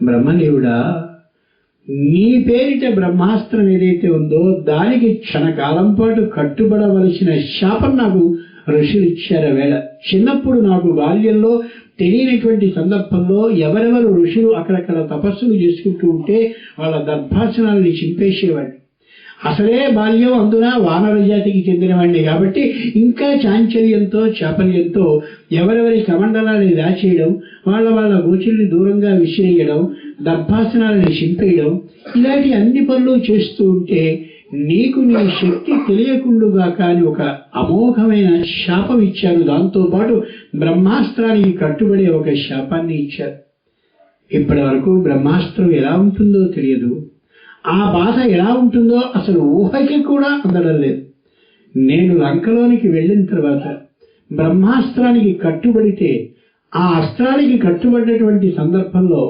బ్రహ్మదేవుడా నీ పేరిట బ్రహ్మాస్త్రం ఏదైతే ఉందో దానికి క్షణకాలం పాటు కట్టుబడవలసిన శాపం నాకు ఋషులు ఇచ్చారు వేళ. చిన్నప్పుడు నాకు బాల్యంలో తెలియనటువంటి సందర్భంలో ఎవరెవరు ఋషులు అక్కడక్కడ తపస్సులు చేసుకుంటూ ఉంటే వాళ్ళ దర్భాసనాలని చింపేసేవాడు అసలే బాల్యం అందున వానర జాతికి చెందినవాడిని కాబట్టి ఇంకా చాంచల్యంతో చాపల్యంతో ఎవరెవరి కమండలాన్ని దాచేయడం వాళ్ళ వాళ్ళ గోచుల్ని దూరంగా విసిరేయడం దర్భాసనాలని చింపేయడం ఇలాంటి అన్ని పనులు చేస్తూ ఉంటే నీకు నీ శక్తి తెలియకుండుగా కాని ఒక అమోఘమైన శాపం ఇచ్చారు. దాంతోపాటు బ్రహ్మాస్త్రానికి కట్టుబడే ఒక శాపాన్ని ఇచ్చారు. ఇప్పటి వరకు బ్రహ్మాస్త్రం ఎలా ఉంటుందో తెలియదు. ఆ బాధ ఎలా ఉంటుందో అసలు ఊహకి కూడా అందడం లేదు. నేను లంకలోనికి వెళ్ళిన తర్వాత బ్రహ్మాస్త్రానికి కట్టుబడితే ఆ అస్త్రానికి కట్టుబడినటువంటి సందర్భంలో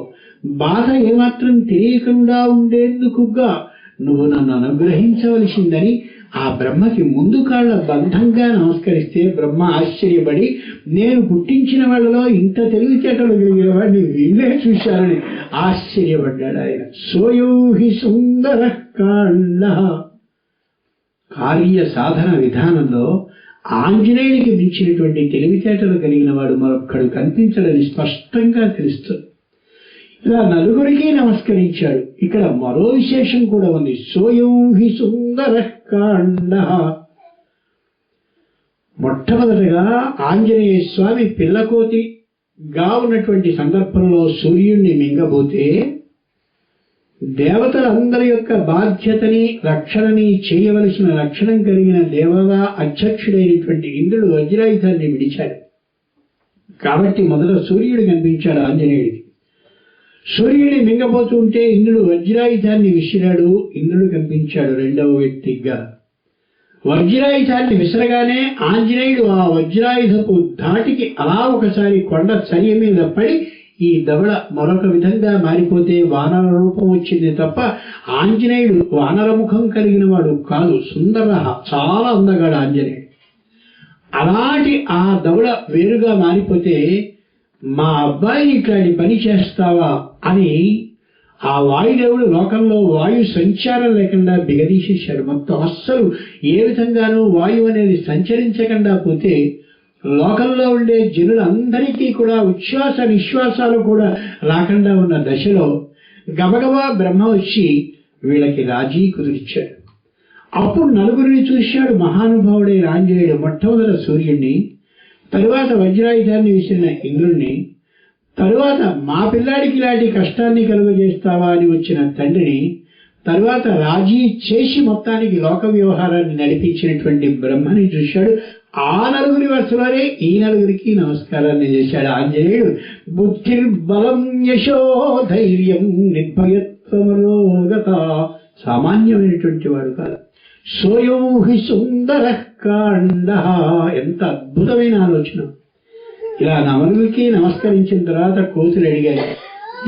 బాధ ఏమాత్రం తెలియకుండా ఉండేందుకుగా నువ్వు నన్ను అనుగ్రహించవలసిందని ఆ బ్రహ్మకి ముందు కాళ్ళ బంధంగా నమస్కరిస్తే బ్రహ్మ ఆశ్చర్యపడి నేను పుట్టించిన వాళ్ళలో ఇంత తెలివితేటలు కలిగిన వాడిని వీళ్ళే చూశారని ఆశ్చర్యపడ్డాడు ఆయన. సోయోహి సుందర కాండ కార్య సాధన విధానంలో ఆంజనేయునికి మించినటువంటి తెలివితేటలు కలిగిన వాడు మరొక్కడు కనిపించడని స్పష్టంగా తెలుస్తుంది. ఇలా నలుగురికి నమస్కరించాడు. ఇక్కడ మరో విశేషం కూడా ఉంది. సోయం హి సుందర కాండ. మొట్టమొదటగా ఆంజనేయ స్వామి పిల్లకోతిగా ఉన్నటువంటి సందర్భంలో సూర్యుణ్ణి మింగబోతే దేవతలందరి యొక్క బాధ్యతని రక్షణని చేయవలసిన లక్షణం కలిగిన దేవగా అధ్యక్షుడైనటువంటి ఇంద్రుడు వజ్రాయుధాన్ని విడిచాడు. కాబట్టి మొదట సూర్యుడు కనిపించాడు ఆంజనేయుడికి. సూర్యుడిని మింగబోతూ ఉంటే ఇంద్రుడు వజ్రాయుధాన్ని విసిరాడు ఇంద్రుడు కనిపించాడు రెండవ వ్యక్తిగా. వజ్రాయుధాన్ని విసరగానే ఆంజనేయుడు ఆ వజ్రాయుధపు ధాటికి అలా ఒకసారి కొండ చర్య మీద పడి ఈ దవడ మరొక విధంగా మారిపోతే వానర రూపం వచ్చింది తప్ప ఆంజనేయుడు వానర ముఖం కలిగిన వాడు కాదు సుందర చాలా అందగాడు ఆంజనేయుడు. అలాంటి ఆ దవడ వేరుగా మారిపోతే మా అబ్బాయి ఇట్లాంటి పని చేస్తావా? అని ఆ వాయుదేవుడు లోకంలో వాయు సంచారం లేకుండా బిగదీసేశాడు. మొత్తం అస్సలు ఏ విధంగానూ వాయువు అనేది సంచరించకుండా పోతే లోకంలో ఉండే జనులందరికీ కూడా ఉచ్ఛ్వాస నిశ్వాసాలు కూడా రాకుండా ఉన్న దశలో గబగబా బ్రహ్మ వచ్చి వీళ్ళకి రాజీ కుదిరిచ్చాడు. అప్పుడు నలుగురిని చూశాడు మహానుభావుడే రాంజేయుడు మొట్టమొదట సూర్యుడిని తరువాత వజ్రాయుధాన్ని విసిరిన ఇంద్రుణ్ణి తరువాత మా పిల్లాడికి ఇలాంటి కష్టాన్ని కలుగజేస్తావా అని వచ్చిన తండ్రిని తరువాత రాజీ చేసి మొత్తానికి లోక వ్యవహారాన్ని నడిపించినటువంటి బ్రహ్మని చూశాడు. ఆ నలుగురి వరుసలోనే ఈ నలుగురికి నమస్కారాన్ని చేశాడు. ఆంజనేయుడు బుద్ధిర్బలం యశో ధైర్యం నిర్భయత్వమరోగత సామాన్యమైనటువంటి వాడు కాదు. సోయోహి సుందర కాండ ఎంత అద్భుతమైన ఆలోచన. ఇలా నవలుకి నమస్కరించిన తర్వాత కోతులు అడిగాయి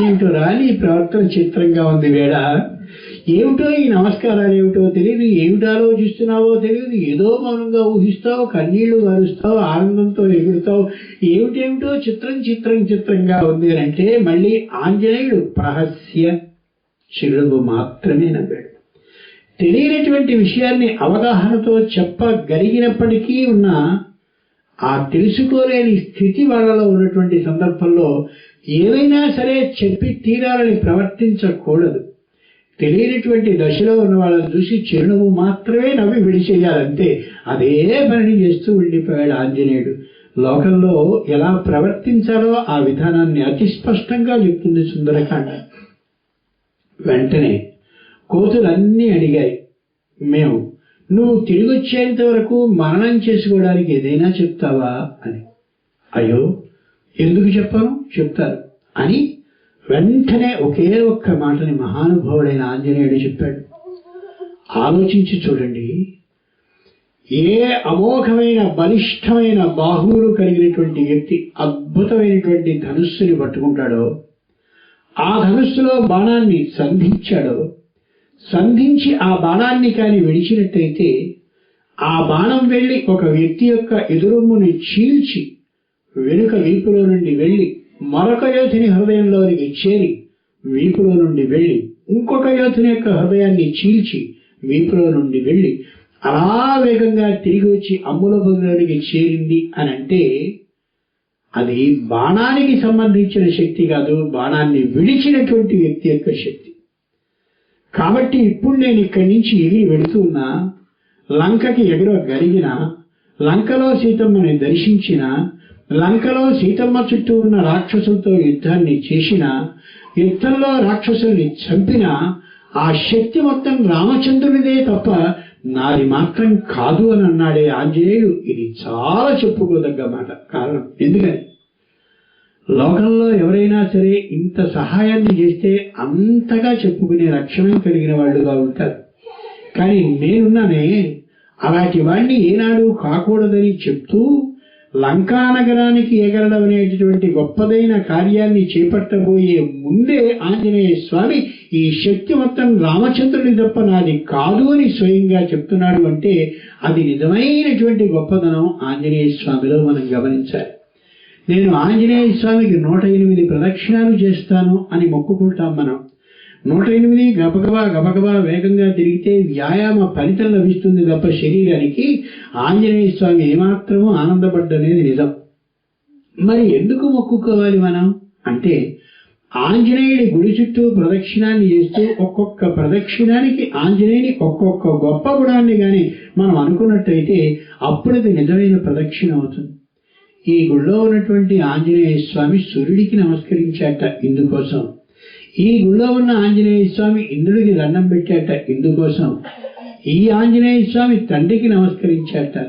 ఏమిటో రాని ప్రవర్తన చిత్రంగా ఉంది వేడ ఏమిటో ఈ నమస్కారాలు ఏమిటో తెలియదు ఏమిటి ఆలోచిస్తున్నావో తెలియదు. ఏదో మౌనంగా ఊహిస్తావు కన్నీళ్ళు గారుస్తావు ఆనందంతో ఎగురుతావు. ఏమిటేమిటో చిత్రం చిత్రం చిత్రంగా ఉంది అని అంటే మళ్ళీ ఆంజనేయుడు ప్రహస్య చిరుగు మాత్రమే నవ్వాడు. తెలియనటువంటి విషయాన్ని అవగాహనతో చెప్పగలిగినప్పటికీ ఉన్న ఆ తెలుసుకోలేని స్థితి వాళ్ళలో ఉన్నటువంటి సందర్భంలో ఏదైనా సరే చెప్పి తీరాలని ప్రవర్తించకూడదు. తెలియనటువంటి దశలో ఉన్న వాళ్ళని చూసి చిరునవ్వు మాత్రమే నవ్వి విడిచేయాలంతే అదే పనిని చేస్తూ ఉండిపోయాడు ఆంజనేయుడు. లోకంలో ఎలా ప్రవర్తించాలో ఆ విధానాన్ని అతి స్పష్టంగా చెప్తుంది సుందరకాండ. వెంటనే కోతులన్నీ అడిగాయి. మేము నువ్వు తిరిగి వచ్చేంత వరకు మరణం చేసుకోవడానికి ఏదైనా చెప్తావా అని. అయ్యో ఎందుకు చెప్పాను? చెప్తారు. అని వెంటనే ఒకే ఒక్క మాటని మహానుభావుడైన ఆంజనేయుడు చెప్పాడు. ఆలోచించి చూడండి. ఏ అమోఘమైన బలిష్టమైన బాహువులు కలిగినటువంటి వ్యక్తి అద్భుతమైనటువంటి ధనుస్సుని పట్టుకుంటాడో ఆ ధనుస్సులో బాణాన్ని సంధించాడో సంధించి ఆ బాణాన్ని కాని విడిచినట్టయితే ఆ బాణం వెళ్ళి ఒక వ్యక్తి యొక్క ఎదురొమ్ముని చీల్చి వెనుక వీపులో నుండి వెళ్ళి మరొక యోధుని హృదయంలోనికి చేరి వీపులో నుండి వెళ్ళి ఇంకొక యోధుని యొక్క హృదయాన్ని చీల్చి వీపులో నుండి వెళ్ళి అలా వేగంగా తిరిగి వచ్చి అమ్ముల పొందడానికి చేరింది అని అంటే అది బాణానికి సంబంధించిన శక్తి కాదు బాణాన్ని విడిచినటువంటి వ్యక్తి యొక్క శక్తి. కాబట్టి ఇప్పుడు నేను ఇక్కడి నుంచి ఎగిరి వెళుతున్నా లంకకి ఎగుర గరిగిన లంకలో సీతమ్మని దర్శించిన లంకలో సీతమ్మ చుట్టూ ఉన్న రాక్షసులతో యుద్ధాన్ని చేసిన యుద్ధంలో రాక్షసుల్ని చంపిన ఆ శక్తి మొత్తం రామచంద్రుడిదే తప్ప నాది మాత్రం కాదు అని అన్నాడే ఆంజనేయుడు. ఇది చాలా చెప్పుకోదగ్గ మాట. కారణం ఎందుకని? లోకంలో ఎవరైనా సరే ఇంత సహాయాన్ని చేస్తే అంతగా చెప్పుకునే లక్షణం కలిగిన వాళ్ళుగా ఉంటారు. కానీ నేనున్నానే అలాంటి వాడిని ఏనాడు కాకూడదని చెప్తూ లంకా నగరానికి ఎగరడం అనేటటువంటి గొప్పదైన కార్యాన్ని చేపట్టబోయే ముందే ఆంజనేయ స్వామి ఈ శక్తి మొత్తం రామచంద్రుడి తప్ప నాది కాదు అని స్వయంగా చెప్తున్నాడు అంటే అది నిజమైనటువంటి గొప్పదనం ఆంజనేయ స్వామిలో మనం గమనించాలి. నేను ఆంజనేయ స్వామికి నూట ఎనిమిది ప్రదక్షిణాలు చేస్తాను అని మొక్కుకుంటాం మనం. నూట ఎనిమిది గబగబా గబగబా వేగంగా తిరిగితే వ్యాయామ ఫలితం లభిస్తుంది తప్ప శరీరానికి ఆంజనేయ స్వామి ఏమాత్రము ఆనందపడ్డనేది నిజం. మరి ఎందుకు మొక్కుకోవాలి మనం? అంటే ఆంజనేయుడి గుడి చుట్టూ ప్రదక్షిణాన్ని చేస్తూ ఒక్కొక్క ప్రదక్షిణానికి ఆంజనేయుని ఒక్కొక్క గొప్ప గుణాన్ని కానీ మనం అనుకున్నట్టయితే అప్పుడు అది నిజమైన ప్రదక్షిణ అవుతుంది. ఈ గుళ్ళో ఉన్నటువంటి ఆంజనేయ స్వామి సూర్యుడికి నమస్కరించాట ఇందుకోసం. ఈ గుళ్ళో ఉన్న ఆంజనేయ స్వామి ఇంద్రుడికి దండం పెట్టాట ఇందుకోసం. ఈ ఆంజనేయ స్వామి తండ్రికి నమస్కరించాట.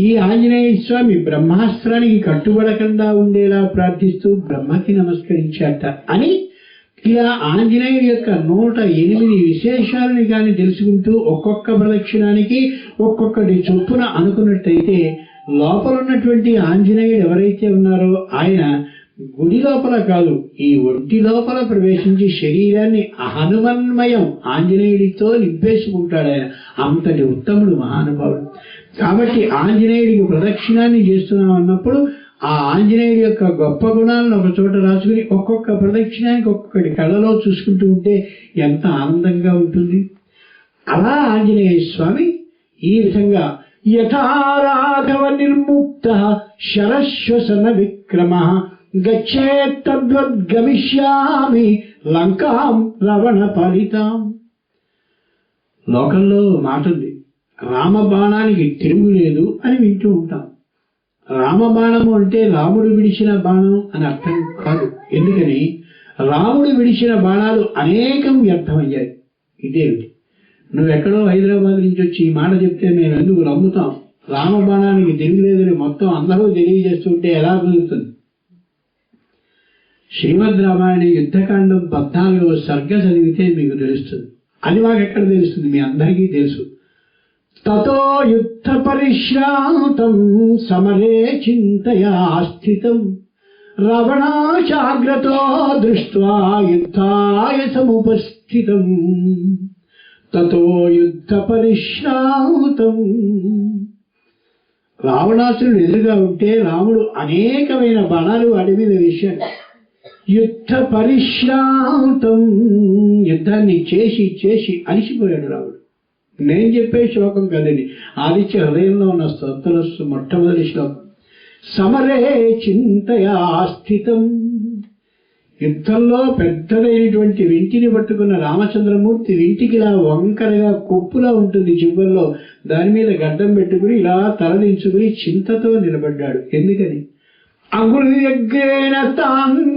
ఈ ఆంజనేయ స్వామి బ్రహ్మాస్త్రానికి కట్టుబడకుండా ఉండేలా ప్రార్థిస్తూ బ్రహ్మకి నమస్కరించాట అని ఇలా ఆంజనేయుడి యొక్క నూట ఎనిమిది విశేషాలని కానీ తెలుసుకుంటూ ఒక్కొక్క ప్రదక్షిణానికి ఒక్కొక్కటి చొప్పున అనుకున్నట్టయితే లోపల ఉన్నటువంటి ఆంజనేయుడు ఎవరైతే ఉన్నారో ఆయన గుడి లోపల కాదు ఈ ఒంటి లోపల ప్రవేశించి శరీరాన్ని హనుమన్మయం ఆంజనేయుడితో నింపేసుకుంటాడు ఆయన అంతటి ఉత్తముడు మహానుభావుడు. కాబట్టి ఆంజనేయుడికి ప్రదక్షిణాన్ని చేస్తున్నాం అన్నప్పుడు ఆ ఆంజనేయుడి యొక్క గొప్ప గుణాలను ఒక చోట రాసుకుని ఒక్కొక్క ప్రదక్షిణానికి ఒక్కొక్కటి కళ్ళలో చూసుకుంటూ ఉంటే ఎంత ఆనందంగా ఉంటుంది. అలా ఆంజనేయ స్వామి ఈ విధంగా యథారాఘవ నిర్ముక్త శరశ్వసన విక్రమ గచ్చేత్తద్వద్గమిష్యామి లంకాం రవణ ఫలితాం లోకంలో మాట ఉంది రామబాణానికి తిరుగులేదు అని వింటూ ఉంటాం. రామబాణము అంటే రాముడు విడిచిన బాణం అని అర్థం కాదు. ఎందుకని? రాముడు విడిచిన బాణాలు అనేకం వ్యర్థమయ్యాయి. ఇదేమిటి? నువ్వెక్కడో హైదరాబాద్ నుంచి వచ్చి ఈ మాట చెప్తే మేము ఎందుకు నమ్ముతాం? రామబాణానికి తిరుగులేదని మొత్తం అందరూ తెలియజేస్తుంటే ఎలా కుదురుతుంది? శ్రీమద్ రామాయణ యుద్ధకాండం పద్నాలుగవ సర్గ చదివితే మీకు తెలుస్తుంది. అది మాకు ఎక్కడ తెలుస్తుంది? మీ అందరికీ తెలుసు. తతో యుద్ధ పరిశ్రాంతం సమరే చింతయా స్థితం. రవణాచాగ్రతో దృష్ట్వా యుద్ధాయ సముపస్థితం. తతో యుద్ధ పరిశ్రాంతం రావణాసురుడు ఎదురుగా ఉంటే రాముడు అనేకమైన బాణాలు వాడి మీద వేశాడు. యుద్ధ పరిశ్రాంతం యుద్ధాన్ని చేసి చేసి అలిసిపోయాడు రాముడు. నేను చెప్పే శ్లోకం కదండి. ఆదిత్య హృదయంలో ఉన్న స్తోత్రస్సు మొట్టమొదటి శ్లోకం. సమరే చింతయా స్థితం. యుద్ధంలో పెద్దదైనటువంటి వెంటిని పట్టుకున్న రామచంద్రమూర్తి వెంటికి ఇలా వంకరగా కొప్పులా ఉంటుంది చివరిలో దాని మీద గడ్డం పెట్టుకుని ఇలా తలదించుకుని చింతతో నిలబడ్డాడు. ఎందుకని? అంగుళియగ్గేన తాం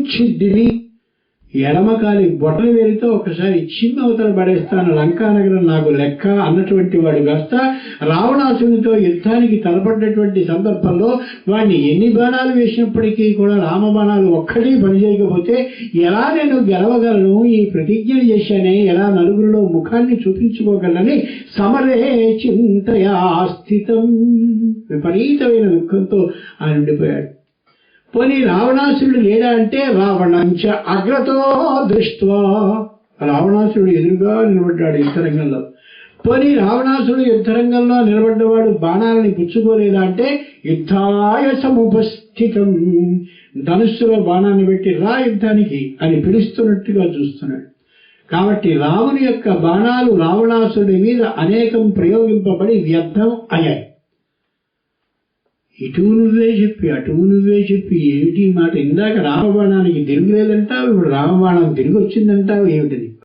ఎడమకాలి బొట్టల వేలితో ఒకసారి చిన్న అవతల పడేస్తాను. లంకానగరం నాకు లెక్క అన్నటువంటి వాడు కాస్త రావణాసునితో యుద్ధానికి తలపడ్డటువంటి సందర్భంలో వాడిని ఎన్ని బాణాలు వేసినప్పటికీ కూడా రామబాణాలు ఒక్కటి పనిచేయకపోతే ఎలా నేను గెలవగలను? ఈ ప్రతిజ్ఞలు చేశానే ఎలా నలుగురిలో ముఖాన్ని చూపించుకోగలని సమరే చింతయా స్థితం. విపరీతమైన దుఃఖంతో ఆయన ఉండిపోయాడు. పోనీ రావణాసురుడు లేడా అంటే రావణంచ అగ్రతో దృష్ట్వా. రావణాసురుడు ఎదురుగా నిలబడ్డాడు యుద్ధరంగంలో పోనీ రావణాసురుడు యుద్ధరంగంలో నిలబడ్డవాడు బాణాలని పుచ్చుకోలేదా అంటే యుద్ధాయ సముపస్థితం. ధనుస్సులో బాణాన్ని పెట్టి రా యుద్ధానికి అని పిలుస్తున్నట్టుగా చూస్తున్నాడు. కాబట్టి రాముని యొక్క బాణాలు రావణాసుడి మీద అనేకం ప్రయోగింపబడి వ్యర్థం అయ్యాయి. ఇటు నువ్వే చెప్పి అటు నువ్వే చెప్పి ఏమిటి మాట? ఇందాక రామబాణానికి తిరుగులేదంటావు ఇప్పుడు రామబాణం తిరిగి వచ్చిందంటావు ఏమిటది?